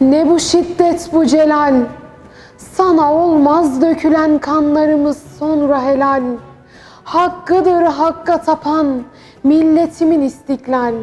ne bu şiddet bu celal. Sana olmaz dökülen kanlarımız sonra helal. Hakkıdır hakka tapan milletimin istiklal.